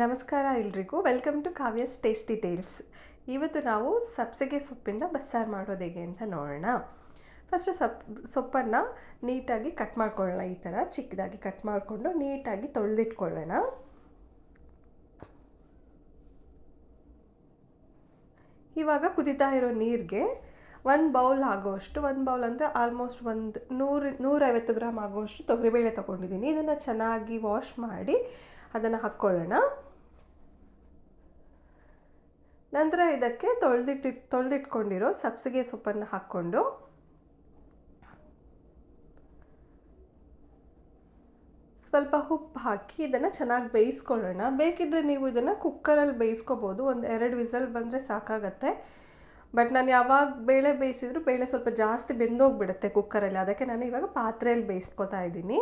ನಮಸ್ಕಾರ ಎಲ್ರಿಗೂ. Welcome to Kavya's tasty tales ಇವತ್ತು ನಾವು ಸಬ್ಸಿಗೆ ಸೊಪ್ಪಿಂದ ಬಸ್ಸಾರು ಮಾಡೋದು ಹೇಗೆ ಅಂತ ನೋಡೋಣ. ಫಸ್ಟ್ ಸಪ್ ಸೊಪ್ಪನ್ನು ನೀಟಾಗಿ ಕಟ್ ಮಾಡ್ಕೊಳ್ಳೋಣ. ಈ ಥರ ಚಿಕ್ಕದಾಗಿ ಕಟ್ ಮಾಡಿಕೊಂಡು ನೀಟಾಗಿ ತೊಳೆದಿಟ್ಕೊಳ್ಳೋಣ. ಇವಾಗ ಕುದಿತಾ ಇರೋ ನೀರಿಗೆ ಒಂದು ಬೌಲ್ ಆಗೋಷ್ಟು ಒಂದು ಬೌಲ್ ಅಂದರೆ ಆಲ್ಮೋಸ್ಟ್ ಒಂದು ನೂರು, ನೂರೈವತ್ತು ಗ್ರಾಮ್ ಆಗೋಷ್ಟು ತೊಗರಿಬೇಳೆ ತೊಗೊಂಡಿದ್ದೀನಿ. ಇದನ್ನು ಚೆನ್ನಾಗಿ ವಾಶ್ ಮಾಡಿ ಅದನ್ನು ಹಾಕ್ಕೊಳ್ಳೋಣ. ನಂತರ ಇದಕ್ಕೆ ತೊಳೆದಿಟ್ಟು, ತೊಳೆದಿಟ್ಕೊಂಡಿರೋ ಸಬ್ಸಿಗೆ ಸೊಪ್ಪನ್ನು ಹಾಕ್ಕೊಂಡು ಸ್ವಲ್ಪ ಉಪ್ಪು ಹಾಕಿ ಇದನ್ನು ಚೆನ್ನಾಗಿ ಬೇಯಿಸ್ಕೊಳ್ಳೋಣ. ಬೇಕಿದ್ದರೆ ನೀವು ಇದನ್ನು ಕುಕ್ಕರಲ್ಲಿ ಬೇಯಿಸ್ಕೋಬೋದು. ಒಂದು ಎರಡು ವಿಸಲ್ ಬಂದರೆ ಸಾಕಾಗತ್ತೆ. ಬಟ್ ನಾನು ಯಾವಾಗ ಬೇಳೆ ಬೇಯಿಸಿದ್ರು ಬೇಳೆ ಸ್ವಲ್ಪ ಜಾಸ್ತಿ ಬೆಂದೋಗ್ಬಿಡುತ್ತೆ ಕುಕ್ಕರಲ್ಲಿ. ಅದಕ್ಕೆ ನಾನು ಇವಾಗ ಪಾತ್ರೆಯಲ್ಲಿ ಬೇಯಿಸ್ಕೊತಾ ಇದ್ದೀನಿ.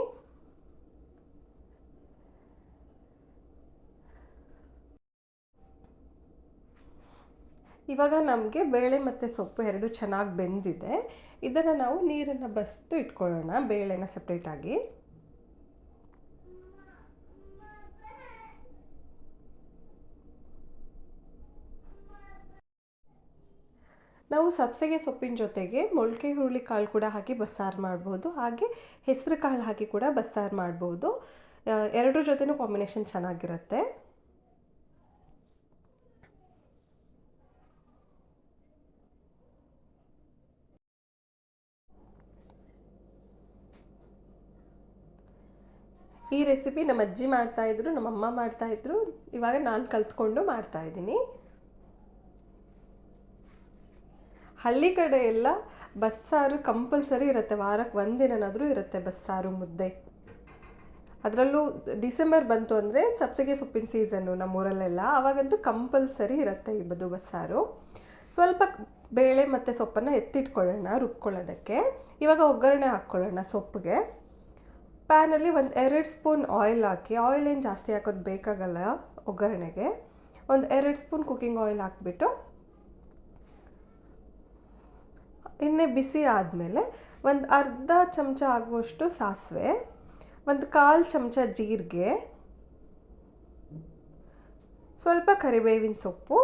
ಇವಾಗ ನಮಗೆ ಬೇಳೆ ಮತ್ತು ಸೊಪ್ಪು ಎರಡು ಚೆನ್ನಾಗಿ ಬೆಂದಿದೆ. ಇದನ್ನು ನಾವು ನೀರನ್ನು ಬಸ್ದು ಇಟ್ಕೊಳ್ಳೋಣ ಬೇಳೆನ ಸಪ್ರೇಟಾಗಿ ನಾವು ಸಬ್ಸಿಗೆ ಸೊಪ್ಪಿನ ಜೊತೆಗೆ ಮೊಳಕೆ ಹುರುಳಿ ಕಾಳು ಕೂಡ ಹಾಕಿ ಬಸ್ಸಾರು ಮಾಡ್ಬೋದು. ಹಾಗೆ ಹೆಸರು ಕಾಳು ಹಾಕಿ ಕೂಡ ಬಸ್ಸಾರು ಮಾಡ್ಬೋದು. ಎರಡರ ಜೊತೆನೂ ಕಾಂಬಿನೇಷನ್ ಚೆನ್ನಾಗಿರುತ್ತೆ. ಈ ರೆಸಿಪಿ ನಮ್ಮ ಅಜ್ಜಿ ಮಾಡ್ತಾಯಿದ್ರು ನಮ್ಮ ಅಮ್ಮ ಮಾಡ್ತಾಯಿದ್ರು ಇವಾಗ ನಾನು ಕಲ್ತ್ಕೊಂಡು ಮಾಡ್ತಾಯಿದ್ದೀನಿ ಹಳ್ಳಿ ಕಡೆ ಎಲ್ಲ ಬಸ್ಸಾರು ಕಂಪಲ್ಸರಿ ಇರುತ್ತೆ. ವಾರಕ್ಕೆ ಒಂದಿನಾದರೂ ಇರುತ್ತೆ ಬಸ್ಸಾರು ಮುದ್ದೆ. ಅದರಲ್ಲೂ ಡಿಸೆಂಬರ್ ಬಂತು ಅಂದರೆ ಸಬ್ಸಿಗೆ ಸೊಪ್ಪಿನ ಸೀಸನ್ನು ನಮ್ಮೂರಲ್ಲೆಲ್ಲ. ಆವಾಗಂತೂ ಕಂಪಲ್ಸರಿ ಇರುತ್ತೆ ಈ ಬದು ಬಸ್ಸಾರು. ಸ್ವಲ್ಪ ಬೇಳೆ ಮತ್ತು ಸೊಪ್ಪನ್ನು ಎತ್ತಿಟ್ಕೊಳ್ಳೋಣ ರುಬ್ಕೊಳ್ಳೋದಕ್ಕೆ. ಇವಾಗ ಒಗ್ಗರಣೆ ಹಾಕ್ಕೊಳ್ಳೋಣ ಸೊಪ್ಪಿಗೆ ಪ್ಯಾನಲ್ಲಿ ಒಂದು ಎರಡು ಸ್ಪೂನ್ ಆಯಿಲ್ ಹಾಕಿ, ಆಯಿಲ್ ಏನು ಜಾಸ್ತಿ ಹಾಕೋದು ಬೇಕಾಗಲ್ಲ ಒಗ್ಗರಣೆಗೆ. ಒಂದು ಎರಡು ಸ್ಪೂನ್ ಕುಕ್ಕಿಂಗ್ ಆಯಿಲ್ ಹಾಕ್ಬಿಟ್ಟು ಇನ್ನೇ ಬಿಸಿ ಆದಮೇಲೆ ಒಂದು ಅರ್ಧ ಚಮಚ ಆಗುವಷ್ಟು ಸಾಸಿವೆ, ಒಂದು ಕಾಲು ಚಮಚ ಜೀರಿಗೆ, ಸ್ವಲ್ಪ ಕರಿಬೇವಿನ ಸೊಪ್ಪು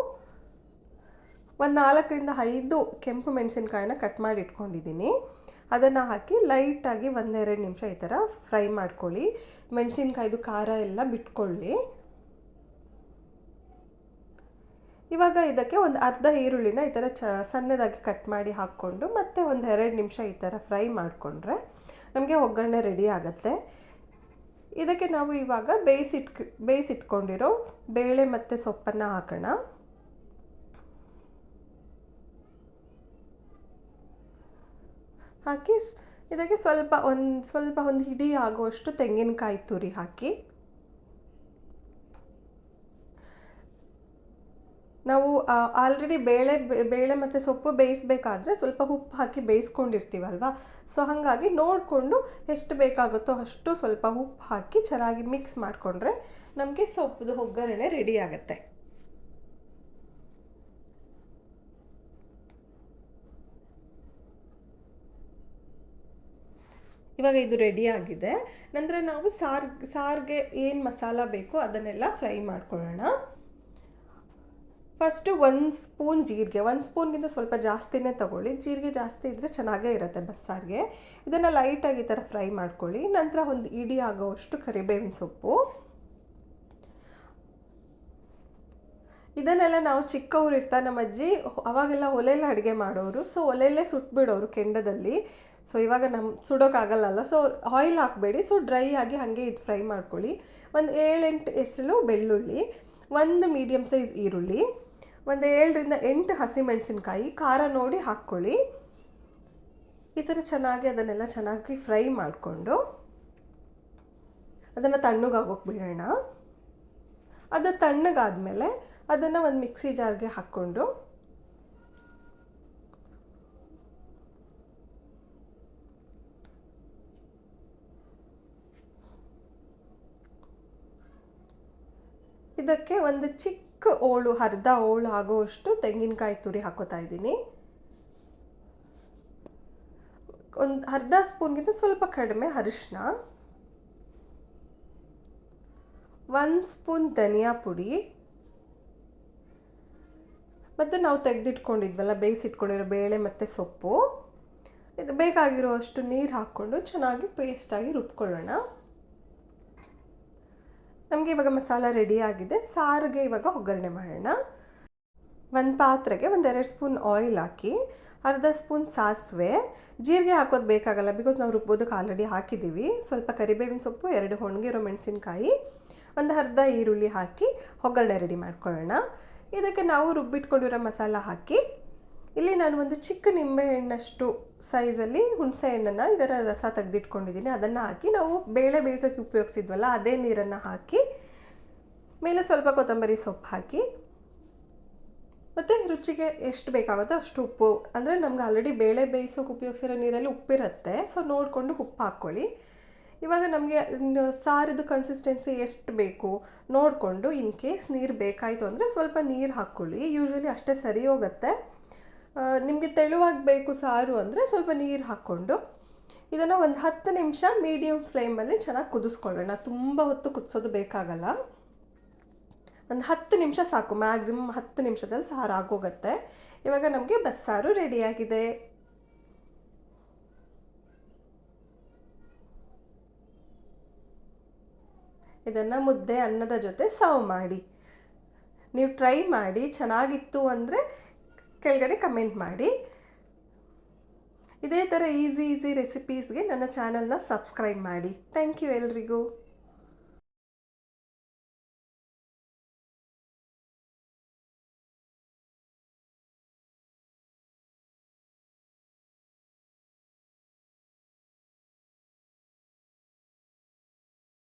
ಒಂದು ನಾಲ್ಕರಿಂದ ಐದು ಕೆಂಪು ಮೆಣಸಿನಕಾಯಿನ ಕಟ್ ಮಾಡಿ ಇಟ್ಕೊಂಡಿದ್ದೀನಿ. ಅದನ್ನು ಹಾಕಿ ಲೈಟಾಗಿ ಒಂದೆರಡು ನಿಮಿಷ ಈ ಥರ ಫ್ರೈ ಮಾಡ್ಕೊಳ್ಳಿ. ಮೆಣಸಿನ್ಕಾಯ್ದು ಖಾರ ಎಲ್ಲ ಬಿಟ್ಕೊಳ್ಳಿ. ಇವಾಗ ಇದಕ್ಕೆ ಒಂದು ಅರ್ಧ ಈರುಳ್ಳಿನ ಈ ಥರ ಚ ಸಣ್ಣದಾಗಿ ಕಟ್ ಮಾಡಿ ಹಾಕ್ಕೊಂಡು ಮತ್ತೆ ಒಂದು ಎರಡು ನಿಮಿಷ ಈ ಥರ ಫ್ರೈ ಮಾಡಿಕೊಂಡ್ರೆ ನಮಗೆ ಒಗ್ಗರಣೆ ರೆಡಿ ಆಗುತ್ತೆ. ಇದಕ್ಕೆ ನಾವು ಇವಾಗ ಬೇಯಿಸಿಟ್ ಬೇಯಿಸಿಟ್ಕೊಂಡಿರೋ ಬೇಳೆ ಮತ್ತು ಸೊಪ್ಪನ್ನು ಹಾಕೋಣ. ಹಾಕಿ ಇದಕ್ಕೆ ಸ್ವಲ್ಪ ಒಂದು ಸ್ವಲ್ಪ ಒಂದು ಹಿಡಿ ಆಗುವಷ್ಟು ತೆಂಗಿನಕಾಯಿ ತುರಿ ಹಾಕಿ. ನಾವು ಆಲ್ರೆಡಿ ಬೇಳೆ ಬೇಳೆ ಮತ್ತು ಸೊಪ್ಪು ಬೇಯಿಸಬೇಕಾದ್ರೆ ಸ್ವಲ್ಪ ಉಪ್ಪು ಹಾಕಿ ಬೇಯಿಸ್ಕೊಂಡಿರ್ತೀವಲ್ವ? ಸೊ ಹಾಗಾಗಿ ನೋಡಿಕೊಂಡು ಎಷ್ಟು ಬೇಕಾಗುತ್ತೋ ಅಷ್ಟು ಸ್ವಲ್ಪ ಉಪ್ಪು ಹಾಕಿ ಚೆನ್ನಾಗಿ ಮಿಕ್ಸ್ ಮಾಡಿಕೊಂಡ್ರೆ ನಮಗೆ ಸೊಪ್ಪುದು ಒಗ್ಗರಣೆ ರೆಡಿ ಆಗುತ್ತೆ. ಇವಾಗ ಇದು ರೆಡಿ ಆಗಿದೆ. ನಂತರ ನಾವು ಸಾರ್, ಸಾರಿಗೆ ಏನು ಮಸಾಲ ಬೇಕೋ ಅದನ್ನೆಲ್ಲ ಫ್ರೈ ಮಾಡ್ಕೊಳ್ಳೋಣ. ಫಸ್ಟು ಒಂದು ಸ್ಪೂನ್ ಜೀರಿಗೆ, ಒಂದು ಸ್ಪೂನ್ಗಿಂತ ಸ್ವಲ್ಪ ಜಾಸ್ತಿನೇ ತಗೊಳ್ಳಿ. ಜೀರಿಗೆ ಜಾಸ್ತಿ ಇದ್ದರೆ ಚೆನ್ನಾಗೇ ಇರುತ್ತೆ ಬಸ್ಸಾರಿಗೆ. ಇದನ್ನು ಲೈಟಾಗಿ ಈ ಥರ ಫ್ರೈ ಮಾಡ್ಕೊಳ್ಳಿ. ನಂತರ ಒಂದು ಇಡಿ ಆಗೋವಷ್ಟು ಕರಿಬೇವಿನ ಸೊಪ್ಪು. ಇದನ್ನೆಲ್ಲ ನಾವು ಚಿಕ್ಕವ್ರು ಇರ್ತಾರೆ ನಮ್ಮ ಅಜ್ಜಿ ಅವಾಗೆಲ್ಲ ಒಲೆಯಲ್ಲಿ ಅಡುಗೆ ಮಾಡೋರು. ಸೊ ಒಲೆಯಲ್ಲೇ ಸುಟ್ಬಿಡೋರು ಕೆಂಡದಲ್ಲಿ. ಸೊ ಇವಾಗ ನಮ್ಮ ಸುಡೋಕ್ಕಾಗಲ್ಲಲ್ಲ ಸೊ ಆಯಿಲ್ ಹಾಕಬೇಡಿ. ಸೊ ಡ್ರೈ ಆಗಿ ಹಾಗೆ ಇದು ಫ್ರೈ ಮಾಡ್ಕೊಳ್ಳಿ. ಒಂದು ಏಳೆಂಟು ಹೆಸರು ಬೆಳ್ಳುಳ್ಳಿ, ಒಂದು ಮೀಡಿಯಮ್ ಸೈಜ್ ಈರುಳ್ಳಿ, ಒಂದು ಏಳರಿಂದ ಎಂಟು ಹಸಿಮೆಣಸಿನ್ಕಾಯಿ, ಖಾರ ನೋಡಿ ಹಾಕ್ಕೊಳ್ಳಿ. ಈ ಥರ ಚೆನ್ನಾಗಿ ಅದನ್ನೆಲ್ಲ ಚೆನ್ನಾಗಿ ಫ್ರೈ ಮಾಡಿಕೊಂಡು ಅದನ್ನು ತಣ್ಣಗಾಗೋಕೆ ಬಿಡೋಣ. ಅದು ತಣ್ಣಗಾದಮೇಲೆ ಅದನ್ನು ಒಂದು ಮಿಕ್ಸಿ ಜಾರ್ಗೆ ಹಾಕ್ಕೊಂಡು ಇದಕ್ಕೆ ಒಂದು ಚಿಕ್ಕ ಓಳು, ಅರ್ಧ ಓಳು ಆಗುವಷ್ಟು ತೆಂಗಿನಕಾಯಿ ತುರಿ ಹಾಕೋತಾ ಇದ್ದೀನಿ. ಒಂದು ಅರ್ಧ ಸ್ಪೂನ್ಗಿಂತ ಸ್ವಲ್ಪ ಕಡಿಮೆ ಅರಿಶಿನ ಒಂದು ಸ್ಪೂನ್ ಧನಿಯಾ ಪುಡಿ. ಮತ್ತು ನಾವು ತೆಗೆದಿಟ್ಕೊಂಡಿದ್ವಲ್ಲ, ಬೇಯಿಸಿಟ್ಕೊಂಡಿರೋ ಬೇಳೆ ಮತ್ತು ಸೊಪ್ಪು. ಇದು ಬೇಕಾಗಿರೋ ಅಷ್ಟು ನೀರು ಹಾಕ್ಕೊಂಡು ಚೆನ್ನಾಗಿ ಪೇಸ್ಟಾಗಿ ರುಬ್ಕೊಳ್ಳೋಣ. ನಮಗೆ ಇವಾಗ ಮಸಾಲ ರೆಡಿ ಆಗಿದೆ. ಸಾರಿಗೆ ಇವಾಗ ಒಗ್ಗರಣೆ ಮಾಡೋಣ. ಒಂದು ಪಾತ್ರೆಗೆ ಒಂದು ಎರಡು ಸ್ಪೂನ್ ಆಯಿಲ್ ಹಾಕಿ, ಅರ್ಧ ಸ್ಪೂನ್ ಸಾಸಿವೆ. ಜೀರಿಗೆ ಹಾಕೋದು ಬೇಕಾಗಲ್ಲ ಬಿಕಾಸ್ ನಾವು ರುಬ್ಬೋದಕ್ಕೆ ಆಲ್ರೆಡಿ ಹಾಕಿದ್ದೀವಿ ಸ್ವಲ್ಪ ಕರಿಬೇವಿನ ಸೊಪ್ಪು, ಎರಡು ಒಣಗಿರೋ ಮೆಣಸಿನ್ಕಾಯಿ, ಒಂದು ಅರ್ಧ ಈರುಳ್ಳಿ ಹಾಕಿ ಒಗ್ಗರಣೆ ರೆಡಿ ಮಾಡ್ಕೊಳ್ಳೋಣ. ಇದಕ್ಕೆ ನಾವು ರುಬ್ಬಿಟ್ಕೊಂಡಿರೋ ಮಸಾಲ ಹಾಕಿ, ಇಲ್ಲಿ ನಾನು ಒಂದು ಚಿಕ್ಕ ನಿಂಬೆಹಣ್ಣಷ್ಟು ಸೈಜಲ್ಲಿ ಹುಣಸೆ ಹಣ್ಣನ್ನು ಇದರ ರಸ ತೆಗೆದಿಟ್ಕೊಂಡಿದ್ದೀನಿ. ಅದನ್ನು ಹಾಕಿ ನಾವು ಬೇಳೆ ಬೇಯಿಸೋಕ್ಕೆ ಉಪಯೋಗಿಸಿದ್ವಲ್ಲ, ಅದೇ ನೀರನ್ನು ಹಾಕಿ, ಮೇಲೆ ಸ್ವಲ್ಪ ಕೊತ್ತಂಬರಿ ಸೊಪ್ಪು ಹಾಕಿ, ಮತ್ತು ರುಚಿಗೆ ಎಷ್ಟು ಬೇಕಾಗುತ್ತೋ ಅಷ್ಟು ಉಪ್ಪು. ಅಂದರೆ ನಮ್ಗೆ ಆಲ್ರೆಡಿ ಬೇಳೆ ಬೇಯಿಸೋಕೆ ಉಪಯೋಗಿಸಿರೋ ನೀರಲ್ಲಿ ಉಪ್ಪಿರುತ್ತೆ ಸೊ ನೋಡಿಕೊಂಡು ಉಪ್ಪು ಹಾಕ್ಕೊಳ್ಳಿ. ಇವಾಗ ನಮಗೆ ಸಾರಿದು ಕನ್ಸಿಸ್ಟೆನ್ಸಿ ಎಷ್ಟು ಬೇಕು ನೋಡಿಕೊಂಡು ಇನ್ ಕೇಸ್ ನೀರು ಬೇಕಾಯಿತು ಅಂದರೆ ಸ್ವಲ್ಪ ನೀರು ಹಾಕ್ಕೊಳ್ಳಿ. ಯೂಶ್ವಲಿ ಅಷ್ಟೇ ಸರಿ ಹೋಗುತ್ತೆ. ನಿಮಗೆ ತೆಳುವಾಗಿ ಬೇಕು ಸಾರು ಅಂದರೆ ಸ್ವಲ್ಪ ನೀರು ಹಾಕ್ಕೊಂಡು ಇದನ್ನು ಒಂದು ಹತ್ತು ನಿಮಿಷ ಮೀಡಿಯಮ್ ಫ್ಲೇಮಲ್ಲಿ ಚೆನ್ನಾಗಿ ಕುದಿಸ್ಕೊಳ್ಳೋಣ. ತುಂಬ ಹೊತ್ತು ಕುದಿಸೋದು ಬೇಕಾಗಲ್ಲ. ಒಂದು ಹತ್ತು ನಿಮಿಷ ಸಾಕು. ಮ್ಯಾಕ್ಸಿಮಮ್ ಹತ್ತು ನಿಮಿಷದಲ್ಲಿ ಸಾರು ಆಗೋಗುತ್ತೆ. ಇವಾಗ ನಮಗೆ ಬಸ್ಸಾರು ರೆಡಿಯಾಗಿದೆ ಇದನ್ನು ಮುದ್ದೆ ಅನ್ನದ ಜೊತೆ ಸರ್ವ್ ಮಾಡಿ. ನೀವು ಟ್ರೈ ಮಾಡಿ. ಚೆನ್ನಾಗಿತ್ತು ಅಂದರೆ ಕೆಳಗಡೆ ಕಮೆಂಟ್ ಮಾಡಿ. ಇದೇ ಥರ ಈಸಿ ಈಸಿ ರೆಸಿಪೀಸ್ಗೆ ನನ್ನ ಚಾನಲ್ನ ಸಬ್ಸ್ಕ್ರೈಬ್ ಮಾಡಿ. ಥ್ಯಾಂಕ್ ಯು ಎಲ್ರಿಗೂ.